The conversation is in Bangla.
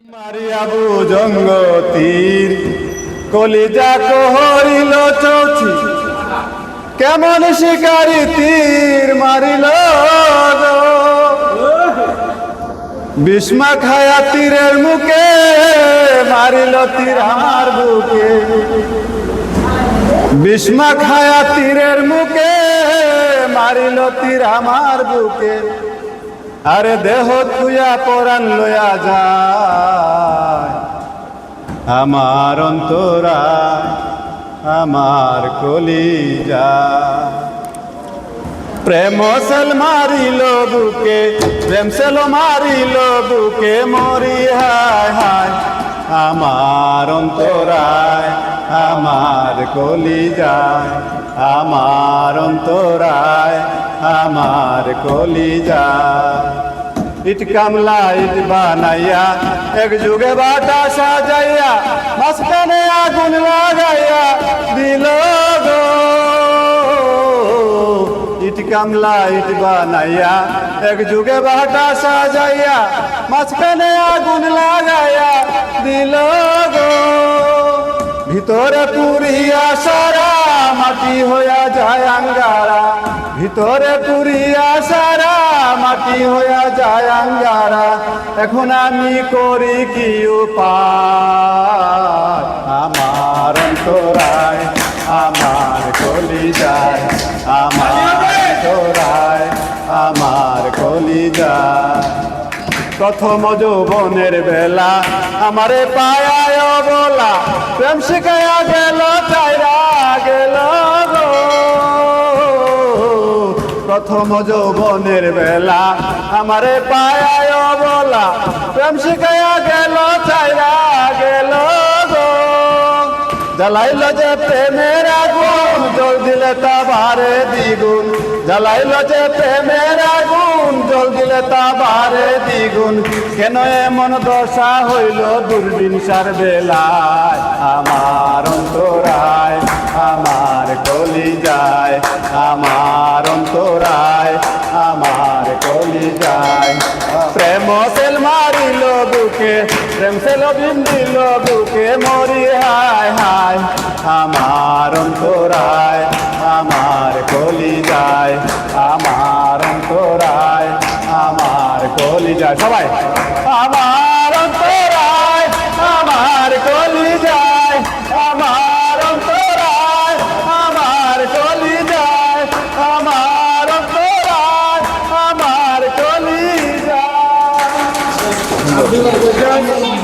মারিয়াবু জঙ্গতীর কলিজা কহরিল চৌচি কেমন শিকারি তীর মারিল। বিস্মা খায়া তীরের মুখে মারিল তীর আমার বুকে বিস্মা খায়া তীরের মুখে মারিল তীর আমার বুকে আরে দেহ তুয়া পরাণ লয়া যায়। আমার অন্তরা, আমার কলিজা। প্রেম সেল মারিল বুকে, প্রেম সেল মারিল বুকে মরি হায় হায়। আমার অন্তরায়, আমার কলিজায়, আমার অন্তরায়, আমার কলিজায়। ইট কামলা ইট বানাইয়া, এক যুগে বাটা সাজাইয়া, মাঝখানে আগুন লাগাইয়া দিল গো। ইট কামলা ইট বানাইয়া, এক যুগে বাটা সাজাইয়া, মাঝখানে আগুন লাগাইয়া দিল গো। ভিতরে পুরিয়া সারা, মাটি হইয়া যায় আঙ্গারা। ভিতরে পুরিয়া মাটি হইয়া যায় আঙ্গারা, এখন আমি করি কি উপায়? আমার অন্তরায়, আমার কলিজায়, আমার অন্তরায়, আমার কলিজায়। প্রথম যৌবনের বেলা আমারে পায়ায় বলা প্রেম শিখায়া প্রথম যৌবনের বেলা। আমারে পায়ায় বলা প্রেম শিখায়া গেল চাইরা গেল জ্বালাইল যে প্রেমের আগুন, জল দিলে তা বারে দ্বিগুণ। জ্বালাইল যে প্রেমের আগুন, জল দিলে তা বারে দ্বিগুণ। কেন এমন দশা হইল দুর্বিনসার বেলায়? আমার অন্তরায়, আমার কলি যায় আমার প্রেম সেল মারিল বুকে, প্রেম সেল বিন্দিল বুকে, মরি হায় হায়, আমার অন্তরায়, আমার কলি যায় আমার অন্তরায়, আমার কলি যায় সবাই, আমার Азербайджане.